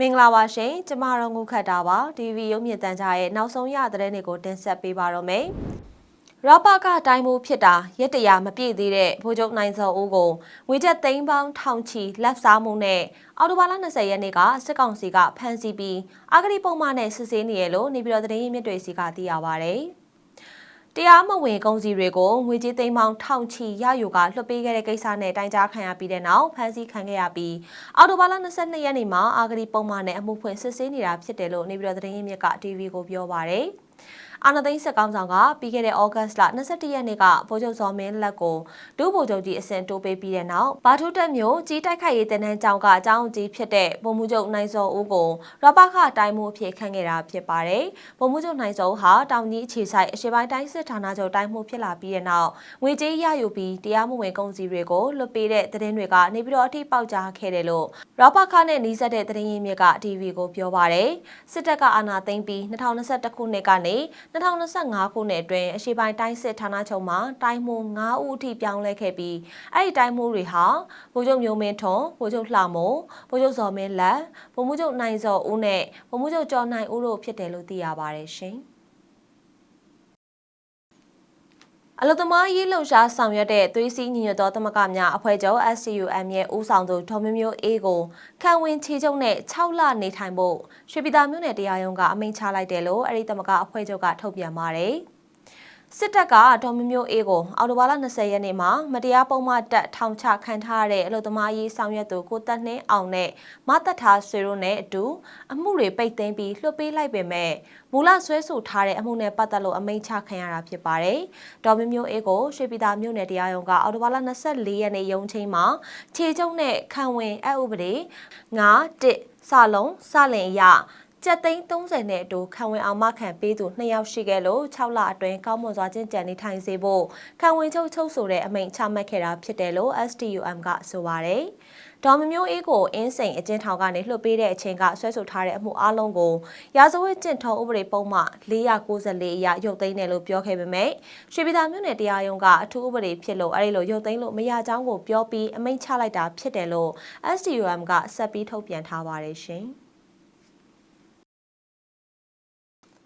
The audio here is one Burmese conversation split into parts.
မင်္ဂလာပါရှင်ကျမတို့ငုခတ်တာပါဒီဗီရုံမြင့်တန်ကြရဲ့နောက်ဆုံးရသတင်းတွေကိုတင်ဆက်ပေးပါတော့မယ်ရပကတိုင်းမှုဖြစ်တာရက်တရာမပြည့်သေးတဲ့ဗိုလ်ချုပ်နိုင်စောဦးကိုငွေချက်သိန်းပေါင်းထောင်ချီလက်စားမှုနဲ့အော်တိုဘာလ20ရက်နေ့ကစစ်ကောင်စီကဖမ်းဆီးပြီးအာဂရိပုံမှန်နဲ့စစ်ဆေးနေရလို့နေပြည်တော်သတင်းရင်းမြစ်တွေစီကသိရပါဗျ။ တရားမဝင်ကုန်စည်တွေကိုငွေကြေးသိမ်းပေါင်းထောင်ချီရယူကလွှတ်ပေးခဲ့တဲ့ကိစ္စနဲ့တိုင်ကြားခံရပြီးတဲ့နောက်ဖမ်းဆီးခံခဲ့ရပြီးအော်တိုဘာလ22ရက်နေ့မှာအာဂရီပုံမှန်နဲ့အမှုဖွင့်စစ်ဆေးနေတာဖြစ်တယ်လို့နေပြည်တော်သတင်းရင်းမြစ်က TV ကိုပြောပါရယ် အာနာသိန်းစစ်ကောင်ဆောင်ကပြီးခဲ့တဲ့ဩဂတ်စ်လ22ရက်နေ့ကဗိုလ်ချုပ်စောမင်းလက်ကိုဒုဗိုလ်ချုပ်ကြီးအစင်တိုးပေးပြီးတဲ့နောက်ဘာထုတက်မျိုးကြီးတိုက်ခိုက်ရေးတန်းတန်းကြောင်ကအကြောင်းကြီးဖြစ်တဲ့ဗိုလ်မှူးချုပ်နိုင်စောဦးကိုရပခတိုင်းမှုအဖြစ်ခန့်ခဲ့တာဖြစ်ပါတယ်။ဗိုလ်မှူးချုပ်နိုင်စောဦးဟာတောင်ကြီးအခြေဆိုင်အရှေ့ပိုင်းတိုင်းစစ်ဌာနချုပ်တိုင်းမှုဖြစ်လာပြီးတဲ့နောက်ငွေကြေးရယူပြီးတရားမဝင်ကုန်စည်တွေကိုလွတ်ပေးတဲ့သတင်းတွေကနေပြီးတော့အထိပေါက်ကြားခဲ့တယ်လို့ရပခနဲ့နှီးစပ်တဲ့သတင်းရင်းမြစ်က TV ကိုပြောပါတယ်။စစ်တပ်ကအာဏာသိမ်းပြီး2021ခုနှစ်ကနေ2025ခုနှစ်အတွင်းအရှေ့ပိုင်းတိုင်းစစ်ဌာနချုပ်မှာတိုင်းမှု9ဦးအထိပြောင်းလဲခဲ့ပြီးအဲ့ဒီတိုင်းမှုတွေဟာဗိုလ်ချုပ်မျိုးမင်းထွန်းဗိုလ်ချုပ်လှမိုးဗိုလ်ချုပ်စောမင်းလက်ဗိုလ်မှူးချုပ်နိုင်စောဦးနဲ့ဗိုလ်မှူးချုပ်ကျော်နိုင်ဦးတို့ဖြစ်တယ်လို့သိရပါတယ်ရှင်။ အလုသမားရေးလှုပ်ရှားဆောင်ရွက်တဲ့သွေးစည်းညီညွတ်သောသမဂများအဖွဲ့ချုပ် SCUM ရဲ့ဦးဆောင်သူဒေါ်မျိုးမျိုးအေးကိုခံဝင်ချေချုပ်နဲ့6လနေထိုင်ဖို့ရွှေပြည်သာမြို့နယ်တရားရုံးကအမိန့်ချလိုက်တယ်လို့အဲ့ဒီသမဂအဖွဲ့ချုပ်ကထုတ်ပြန်ပါတယ်။ စစ်တပ်ကဒေါ်မျိုးမျိုးအေးကိုအော်တိုဘာလ20ရက်နေ့မှာမတရားပုံမှန်တက်ထောင်ချခံထားရတဲ့အလုသမားရေးဆောင်ရွက်သူကိုတက်နှင်းအောင်နဲ့မသက်ထားဆွေတို့နဲ့အတူအမှုတွေပိတ်သိမ်းပြီးလွှတ်ပေးလိုက်ပေမဲ့မူလဆွဲဆိုထားတဲ့အမှုနဲ့ပတ်သက်လို့အမိန့်ချခံရတာဖြစ်ပါတယ်။ဒေါ်မျိုးမျိုးအေးကိုရွှေပြည်သာမြို့နယ်တရားရုံးကအော်တိုဘာလ24ရက်နေ့ရုံးချိန်မှာခြေကျုံနဲ့ခံဝင်အဥပဒေ9 1စလုံးစလင်အရ ကျပ်သိန်း30နဲ့အတူခံဝင်အောင်မခံပေးသူ2ယောက်ရှိခဲ့လို့6လအတွင်းကောင်းမွန်စွာကျင့်ကြံနေထိုင်စေဖို့ခံဝင်ချုပ်ချုပ်ဆိုတဲ့အမိန့်ချမှတ်ခဲ့တာဖြစ်တယ်လို့ STUM ကဆိုပါတယ်။ဒေါ်မမျိုးအေးကိုအင်းစိန်အကျဉ်းထောင်ကနေလွှတ်ပေးတဲ့အချိန်ကဆွဲဆိုထားတဲ့အမှုအလုံးကိုရာဇဝတ်ကျင့်ထုံးဥပဒေပုံမှ494အရရုပ်သိမ်းတယ်လို့ပြောခဲ့ပေမဲ့ရွှေပြည်သာမြို့နယ်တရားရုံးကအထူးဥပဒေဖြစ်လို့အဲဒီလိုရုပ်သိမ်းလို့မရကြောင်းကိုပြောပြီးအမိန့်ချလိုက်တာဖြစ်တယ်လို့ STUM ကဆက်ပြီးထုတ်ပြန်ထားပါတယ်ရှင်။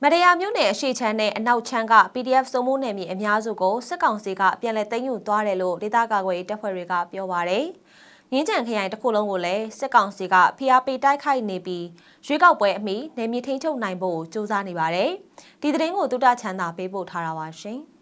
မရယာမြို့နယ်အရှိချမ်းနဲ့အနောက်ချမ်းက PDF စုံမိုးနယ်မြေအများစုကိုစစ်ကောင်စီကပြန်လည်သိမ်းယူသွားတယ်လို့ဒေသကာကွယ်ရေးတပ်ဖွဲ့တွေကပြောပါရယ်။ငင်းကြံခရိုင်တစ်ခုလုံးကိုလည်းစစ်ကောင်စီကဖိအားပေးတိုက်ခိုက်နေပြီးရွေးကောက်ပွဲအမိနေမြေထိန်းချုပ်နိုင်ဖို့ကြိုးစားနေပါတယ်။ဒီသတင်းကိုတုတချမ်းသာပေးပို့ထားတာပါရှင်။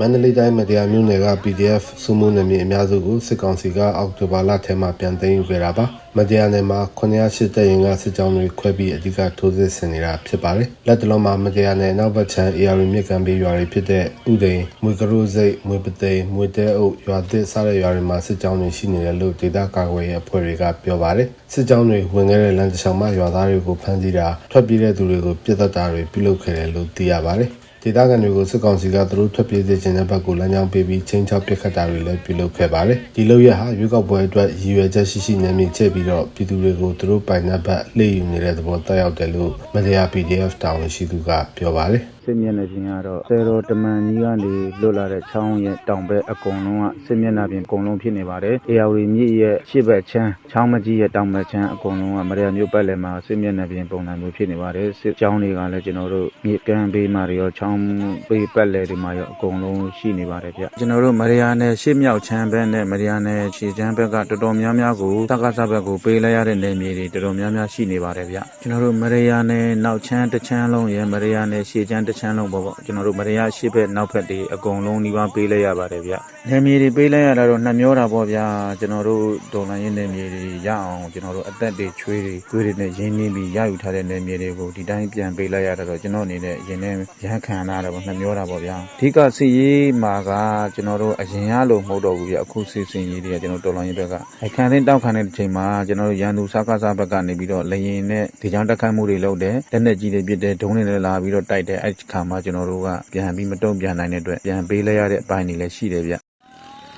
မန္တလေးတိုင်းမတရားမြို့နယ်က PDF စုမှုနယ်မြေအများစုကိုစစ်ကောင်စီကအောက်တိုဘာလထဲမှာပြန်သိမ်းယူခဲ့တာပါမတရားနယ်မှာ908တပ်ရင်ကစစ်ကြောင်းတွေခွဲပြီးအဓိကထိုးစစ်ဆင်နေတာဖြစ်ပါတယ်လက်တလုံးမှာမတရားနယ်နောက်ဘက်ချမ်း AR မြစ်ကမ်းဘေးရွာတွေဖြစ်တဲ့ဥဒိန်မွေကရိုးစိတ်မွေပသိမ်မွေတဲအုပ်ရွာသစ်စတဲ့ရွာတွေမှာစစ်ကြောင်းတွေရှိနေတယ်လို့ဒေသကာကွယ်ရေးအဖွဲ့တွေကပြောပါတယ်စစ်ကြောင်းတွေဝင်ခဲ့တဲ့လမ်းတစ်လျှောက်မှာရွာသားတွေကိုဖမ်းဆီးတာထွက်ပြေးတဲ့သူတွေကိုပြစ်ဒတ်တာတွေပြုလုပ်ခဲ့တယ်လို့သိရပါတယ် ဒေသခံတွေကိုစစ်ကောင်စီကသူတို့ထွက်ပြေးစေခြင်းတဲ့ဘက်ကိုလမ်းကြောင်းပေးပြီးချင်းချောက်ပစ်ခတ်တာတွေလည်းပြုလုပ်ခဲ့ပါတယ်။ဒီလုပ်ရဟာရွေးကောက်ပွဲအတွက်ရည်ရွယ်ချက်ရှိရှိနဲ့မြင့်ချက်ပြီးတော့ပြည်သူတွေကိုသူတို့ပိုင်တဲ့ဘက်လှည့်ယူနေတဲ့သဘောတက်ရောက်တယ်လို့မတရား PDF တာဝန်ရှိသူကပြောပါတယ်။ စစ်မျက်နှာပြင်ကတော့ဆယ်တော်တမန်ကြီးကနေလွတ်လာတဲ့ချောင်းရဲ့တောင်ဘက်အကုန်လုံးကစစ်မျက်နှာပြင်အကုန်လုံးဖြစ်နေပါတယ်။အေယာဝတီမြစ်ရဲ့ရှေ့ဘက်ချမ်းချောင်းမကြီးရဲ့တောင်ဘက်ချမ်းအကုန်လုံးကမရယာမျိုးပတ်လည်မှာစစ်မျက်နှာပြင်ပုံစံမျိုးဖြစ်နေပါတယ်။စစ်ကြောင်းတွေကလည်းကျွန်တော်တို့မြစ်ကမ်းဘေးမှာရောချောင်းဘေးပတ်လည်တွေမှာရောအကုန်လုံးရှိနေပါတယ်ဗျ။ကျွန်တော်တို့မရယာနယ်ရှေ့မြောက်ချမ်းဘက်နဲ့မရယာနယ်ခြေချမ်းဘက်ကတော်တော်များများကိုတက္ကသဘက်ကိုပေးလိုက်ရတဲ့နယ်မြေတွေတော်တော်များများရှိနေပါတယ်ဗျ။ကျွန်တော်တို့မရယာနယ်နောက်ချမ်းတစ်ချမ်းလုံးရဲ့မရယာနယ်ရှေ့ချမ်းတစ်ချမ်းလုံးပေါ့ပေါ့ကျွန်တော်တို့မရရရှိဘက်နောက်ဘက်တွေအကုန်လုံးဒီပါပေးလိုက်ရပါတယ်ဗျ။နယ်မြေတွေပေးလိုက်ရတာတော့နှမျောတာပေါ့ဗျာကျွန်တော်တို့ဒေါ်လာရင်းနယ်မြေတွေရအောင်ကျွန်တော်တို့အသက်တွေချွေးတွေသွေးတွေနဲ့ရင်းနှီးပြီးရယူထားတဲ့နယ်မြေတွေကိုဒီတိုင်းပြန်ပေးလိုက်ရတာတော့ကျွန်တော်အနေနဲ့ရင်ထဲရမ်းခံရတာပေါ့နှမျောတာပေါ့ဗျာ။အဓိကစီရေးမှာကကျွန်တော်တို့အရင်ရလို့မဟုတ်တော့ဘူးဗျအခုစီစဉ်ရေးတွေကကျွန်တော်ဒေါ်လာရင်းဘက်ကအခန်းသိမ်းတောက်ခံတဲ့အချိန်မှာကျွန်တော်တို့ရန်သူစကားစားဘက်ကနေပြီးတော့လေရင်နဲ့ဒီကြောင်တက်ခတ်မှုတွေလုပ်တယ်လက်နက်ကြီးတွေပစ်တယ်ဒုံးတွေလည်းလာပြီးတော့တိုက်တယ်အဲ့ဒီခါမှာကျွန်တော်တို့ကပြန်ပြီးမတုံ့ပြန်နိုင်တဲ့အတွက်ပြန်ပေးလိုက်ရတဲ့အပိုင်းတွေလည်းရှိတယ်ဗျ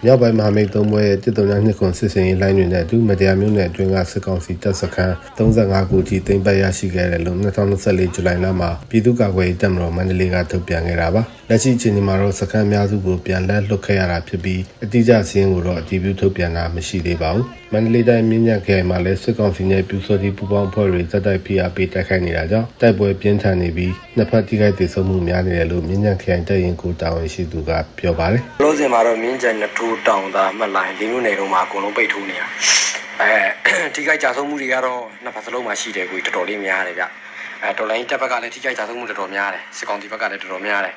မြောက်ပိုင်းမဟာမိတ်သုံးဘွဲရဲ့တစ်တုံညာနှစ်ခွန်စစ်စင်ရေးလိုင်းတွေနဲ့အတူမတရားမျိုးနယ်အတွင်းကစစ်ကောင်စီတပ်စခန်း35ခုကြီးသိမ်းပိုက်ရရှိခဲ့တယ်လို့2024ဇူလိုင်လမှာပြည်သူ့ကာကွယ်ရေးတပ်မတော်မန္တလေးကထုတ်ပြန်ခဲ့တာပါ လက်ရှိအချိန်ဒီမှာတော့စခန်းအများစုကိုပြန်လက်လွတ်ခဲ့ရတာဖြစ်ပြီးအတိအကျစည်းရင်းကိုတော့အတည်ပြုထုတ်ပြန်တာမရှိသေးပါဘူးမန္တလေးတိုင်းမြင်းညက်ခရိုင်မှာလည်းစစ်ကောင်စီနဲ့ပြူစောတိပူပေါင်းအဖွဲ့တွေဇက်တိုက်ဖိအားပေးတိုက်ခိုက်နေတာကြောင့်တိုက်ပွဲပြင်းထန်နေပြီးနှစ်ဖက်ထိခိုက်ဒေဆုံးမှုများနေတယ်လို့မြင်းညက်ခရိုင်တပ်ရင်ကိုတာဝန်ရှိသူကပြောပါတယ်လို့စင်မှာတော့မြင်းကြံနှစ်ထိုးတောင်သားမှတ်လိုက်လေးမျိုးနယ်လုံးမှာအကုန်လုံးပိတ်ထိုးနေတာအဲထိခိုက်ကြဆုံးမှုတွေကတော့နှစ်ဖက်စလုံးမှာရှိတယ်ကိုကြီးတော်တော်လေးများတယ်ဗျ အဲတော်လိုင်းတက်ဘက်ကလည်းထိခိုက်ကြဆုံးမှုတော်တော်များတယ်စစ်ကောင်စီဘက်ကလည်းတော်တော်များတယ်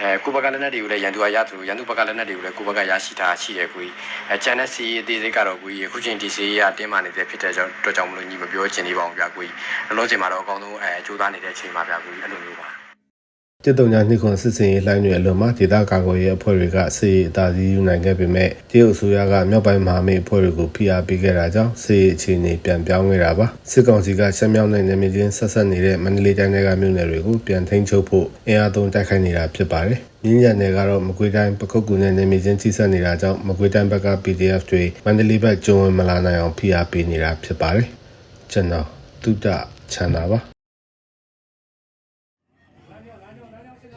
အဲကိုဘက်ကလည်းနဲ့တွေကိုလည်းရန်သူကရသူရန်သူဘက်ကလည်းနဲ့တွေကိုလည်းကိုဘက်ကရရှိတာရှိတယ်ကိုကြီးအဲချန်တဲ့စီအသေးစိတ်ကတော့ကိုကြီးအခုချိန်ဒီစီရတင်းမာနေတဲ့ဖြစ်တဲ့ကြောင့်တော့ကြောင့်မလို့ညီမပြောချင်သေးပါဘူးဗျကိုကြီးလောလောဆယ်မှာတော့အကောင်းဆုံးအဲကြိုးစားနေတဲ့အချိန်ပါဗျကိုကြီးအဲ့လိုမျိုးပါ တစ်တုံညာနှိခွန်စစ်စင်ရေးလှိုင်းတွေအလွန်မှာဒေသကာကွယ်ရေးအဖွဲ့တွေကစစ်ရေးအသာစီးယူနိုင်ခဲ့ပေမဲ့တရုတ်အစိုးရကမြောက်ပိုင်းမဟာမိတ်အဖွဲ့တွေကိုဖိအားပေးခဲ့တာကြောင့်စစ်ရေးအခြေအနေပြန်ပြောင်းခဲ့တာပါစစ်ကောင်စီကရှမ်းမြောက်နိုင်နယ်မြေချင်းဆက်ဆက်နေတဲ့မန္တလေးတိုင်းတွေကမြို့နယ်တွေကိုပြန်ထိန်းချုပ်ဖို့အင်အားသုံးတိုက်ခိုက်နေတာဖြစ်ပါတယ်မြင်းရံနယ်ကတော့မကွေးတိုင်းပခုတ်ကူနဲ့နယ်မြေချင်းချိဆက်နေတာကြောင့်မကွေးတိုင်းဘက်က PDF တွေမန္တလေးဘက်ကျုံဝင်မလာနိုင်အောင်ဖိအားပေးနေတာဖြစ်ပါတယ်ကျွန်တော်တုဒ္ဒချန်တာပါ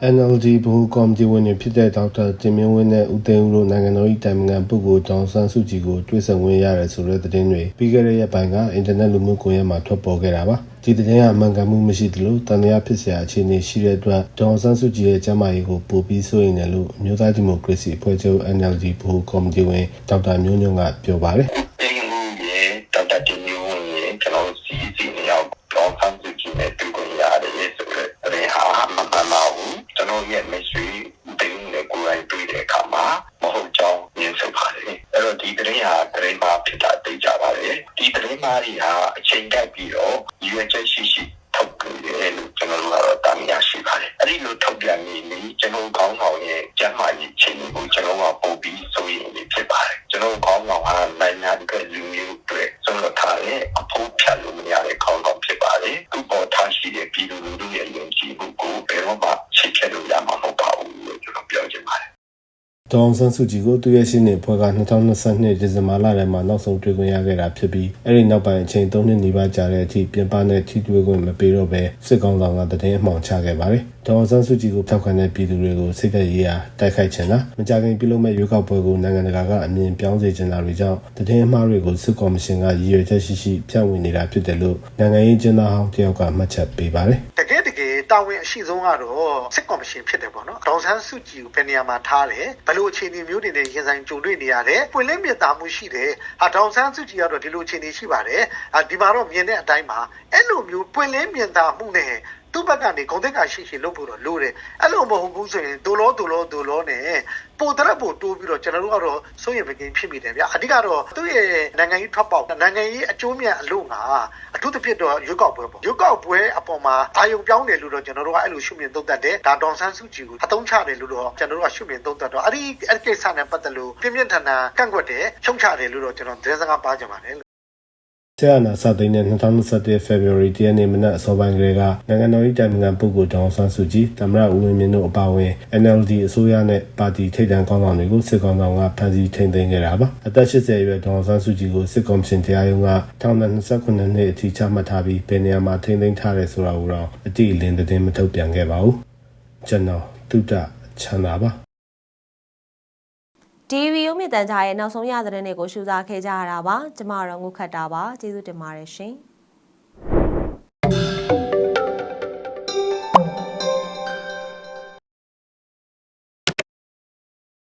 NLD ဘဟုကော်မတီဝင်တွေဖြစ်တဲ့ဒေါက်တာတင်မင်းဝင်းနဲ့ဦးသိန်းဦးတို့နိုင်ငံတော်၏တိုင်ပင်ခံပုဂ္ဂိုလ်တောင်ဆန်းစုကြည်ကိုတွေ့ဆုံဝင်ရတယ်ဆိုတဲ့သတင်းတွေပြီးခဲ့တဲ့ရက်ပိုင်းကအင်တာနက်လူမှုကွန်ရက်မှာထွက်ပေါ်ခဲ့တာပါဒီသတင်းကအမှန်ကန်မှုမရှိသလိုတန်တရားဖြစ်စရာအခြေအနေရှိတဲ့အတွက်ဒေါန်ဆန်းစုကြည်ရဲ့ကျမ်းမာရေးကိုပိုပြီးစိုးရိမ်တယ်လို့အမျိုးသားဒီမိုကရေစီအဖွဲ့ချုပ် NLD ဘဟုကော်မတီဝင်ဒေါက်တာမျိုးညွန့်ကပြောပါတယ် တရင်မှာတွေဟာအချိန်တိုက်ပြီးတော့ရွေချက်ရှိရှိ ဒေါအောင်ဆန်းစုကြည်ကိုသူရဲ့ရှင်းနေဖွဲ့က2022ဒီဇင်ဘာလထဲမှာနောက်ဆုံးတွေ့ခွင့်ရခဲ့တာဖြစ်ပြီးအဲ့ဒီနောက်ပိုင်းအချိန်3နှစ်နီးပါးကြာတဲ့အထိပြင်ပနဲ့ထိတွေ့ခွင့်မပေးတော့ဘဲစစ်ကောင်ဆောင်ကတည်င်းအမှောင်ချခဲ့ပါတယ်။ဒေါအောင်ဆန်းစုကြည်ကိုထောက်ခံတဲ့ပြည်သူတွေကိုစိတ်သက်ရေးအားတိုက်ခိုက်ချင်တာမကြခင်ပြုလုပ်မဲ့ရွေးကောက်ပွဲကိုနိုင်ငံတကာကအမြင်ပြောင်းစေချင်တာတွေကြောင့်တည်င်းအမှားတွေကိုစစ်ကော်မရှင်ကရည်ရွယ်ချက်ရှိရှိဖြန့်ဝေနေတာဖြစ်တယ်လို့နိုင်ငံရေးကျင်းသားဟောင်းတယောက်ကမှတ်ချက်ပေးပါတယ်။တကယ် တကယ်တာဝန်အရှိဆုံးကတော့စစ်ကော်မရှင်ဖြစ်တယ်ပေါ့နော်ဒေါန်ဆန်းစုကြည်ကိုဘယ်နေရာမှာထားတယ်ဘယ်လိုအခြေအနေမျိုးတွေနဲ့ရင်ဆိုင်ကြုံတွေ့နေရတယ်ပွင့်လင်းမြတ်သားမှုရှိတယ်ဟာဒေါန်ဆန်းစုကြည်ကတော့ဒီလိုအခြေအနေရှိပါတယ်ဟာဒီမှာတော့မြင်တဲ့အတိုင်းမှာအဲ့လိုမျိုးပွင့်လင်းမြတ်သားမှုနဲ့ သူ့ဘက်ကနေဂုံတက်ကာရှိရှိလုပ်ဖို့တော့လိုတယ်အဲ့လိုမဟုတ်ဘူးဆိုရင်ဒိုလောဒိုလောဒိုလောနဲ့ပိုတရက်ပိုတိုးပြီးတော့ကျွန်တော်တို့ကတော့စိုးရိမ်ပကင်းဖြစ်မိတယ်ဗျအဓိကတော့သူ့ရဲ့နိုင်ငံရေးထွက်ပေါက်နိုင်ငံရေးအကျိုးမြတ်အလို့ငါအထူးသဖြင့်တော့ရွေးကောက်ပွဲပေါ့ရွေးကောက်ပွဲအပေါ်မှာအာယုံပြောင်းတယ်လို့တော့ကျွန်တော်တို့ကအဲ့လိုရှုမြင်သုံးသပ်တယ်ဒါဒေါန်ဆန်းစုကြည်ကိုအသုံးချတယ်လို့တော့ကျွန်တော်တို့ကရှုမြင်သုံးသပ်တော့အဲ့ဒီအဲ့ဒီကိစ္စနဲ့ပတ်သက်လို့ပြင်းပြင်းထန်ထန်ကန့်ကွက်တယ်ချုံချတယ်လို့တော့ကျွန်တော်သတင်းစကားပါကြပါတယ် ဆရာနာစသိန်းနဲ့2021 February 10ရက်နေ့မနက်အစောပိုင်းကလေးကနိုင်ငံတော်၏တိုင်ပင်ခံပုဂ္ဂိုလ်ဒေါအောင်ဆန်းစုကြည်သမ္မတဦးဝင်းမြင့်တို့အပါအဝင် NLD အစိုးရနဲ့ပါတီထိပ်တန်းခေါင်းဆောင်တွေကိုစစ်ကောင်ဆောင်ကဖမ်းဆီးထိန်းသိမ်းခဲ့တာပါအသက်80အရွယ်ဒေါအောင်ဆန်းစုကြည်ကိုစစ်ကော်မရှင်တရားရုံးကထောင်ဒဏ်29နှစ်အထိချမှတ်ထားပြီးဘယ်နေရာမှာထိန်းသိမ်းထားတယ်ဆိုတာကိုတော့အတိအလင်းသတင်းမထုတ်ပြန်ခဲ့ပါဘူးကျွန်တော်တုဒ္ဒချမ်းသာပါ TV ရုံမြင့်တန်ကြားရဲ့နောက်ဆုံးရသတင်းတွေကိုရှုစားခဲ့ကြရတာပါကျမတော့ငုခတ်တာပါကျေးဇူးတင်ပါတယ်ရှင်